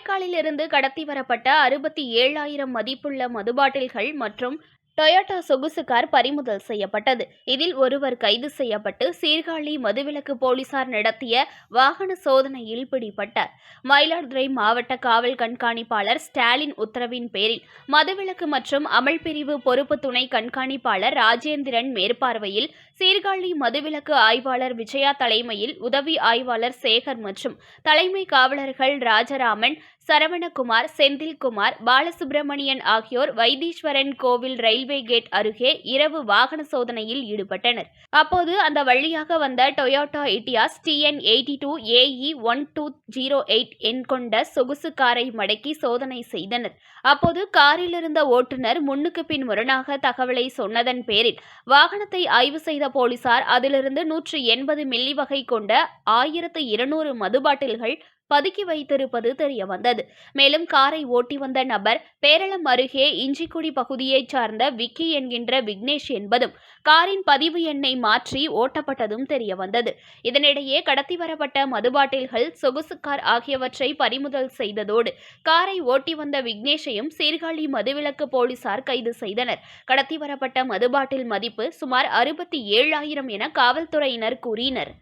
காரைக்காலில் இருந்து கடத்தி வரப்பட்ட அறுபத்தி ஏழாயிரம் மதிப்புள்ள மதுபாட்டில்கள் மற்றும் டொயோட்டா சொகுசு கார் பறிமுதல் செய்யப்பட்டது. இதில் ஒருவர் கைது செய்யப்பட்டு சீர்காழி மதுவிலக்கு போலீசார் நடத்திய வாகன சோதனையில் பிடிபட்டார். மயிலாடுதுறை மாவட்ட காவல் கண்காணிப்பாளர் ஸ்டாலின் உத்தரவின் பேரில் மதுவிலக்கு மற்றும் அமல் பிரிவு பொறுப்பு துணை கண்காணிப்பாளர் ராஜேந்திரன் மேற்பார்வையில் சீர்காழி மதுவிலக்கு ஆய்வாளர் விஜயா தலைமையில் உதவி ஆய்வாளர் சேகர் மற்றும் தலைமை காவலர்கள் ராஜராமன் சரவணகுமார் செந்தில்குமார் பாலசுப்பிரமணியன் ஆகியோர் வைத்தீஸ்வரன் கோவில் ரயில்வே கேட் அருகே இரவு வாகன சோதனையில் ஈடுபட்டனர். அப்போது அந்த வழியாக வந்த Toyota Etios TN eighty two A E one two zero eight எண் கொண்ட சொகுசு காரை மடக்கி சோதனை செய்தனர். அப்போது காரில் இருந்த ஓட்டுநர் முன்னுக்கு பின் முரணாக தகவலை சொன்னதன் பேரில் வாகனத்தை ஆய்வு செய்த போலீசார் அதிலிருந்து நூற்று எண்பது மில்லி வகை கொண்ட ஆயிரத்து இருநூறு மதுபாட்டில்கள் பதுக்கி வைத்திருப்பது தெரிய வந்தது மேலும் காரை ஓட்டி வந்த நபர் பேரளம் அருகே இஞ்சிக்குடி பகுதியைச் சார்ந்த விக்கி என்கின்ற விக்னேஷ் என்பதும் காரின் பதிவு எண்ணை மாற்றி ஓட்டப்பட்டதும் தெரிய வந்தது இதனிடையே கடத்தி வரப்பட்ட மதுபாட்டில்கள் சொகுசு கார் ஆகியவற்றை பறிமுதல் செய்ததோடு காரை ஓட்டி வந்த விக்னேஷையும் சீர்காழி மதுவிலக்கு போலீசார் கைது செய்தனர். கடத்தி வரப்பட்ட மதுபாட்டில் மதிப்பு சுமார் அறுபத்தி ஏழாயிரம் என காவல்துறையினர் கூறினர்.